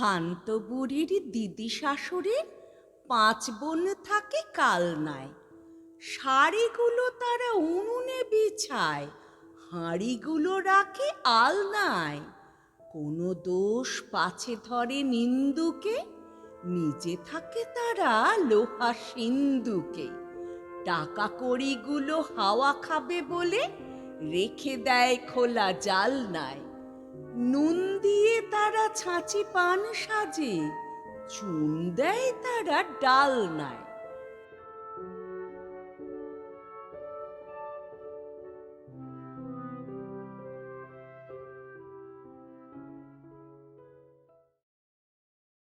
খান্ত বুড়ির দিদি শাশুড়ির পাঁচ বোন থাকে কালনায় শাড়িগুলো তারা উনুনে বিছায়, হাঁড়িগুলো রাখে আলনায় কোনো দোষ পাছে ধরে নিন্দুকে, নিজে থাকে তারা লোহা সিন্ধুকে। টাকা কড়িগুলো হাওয়া খাবে বলে রেখে দেয় খোলা জালনায় নুন দিয়ে তারা ছাঁচি পান সাজে চুন দেয় তারা ডালনায়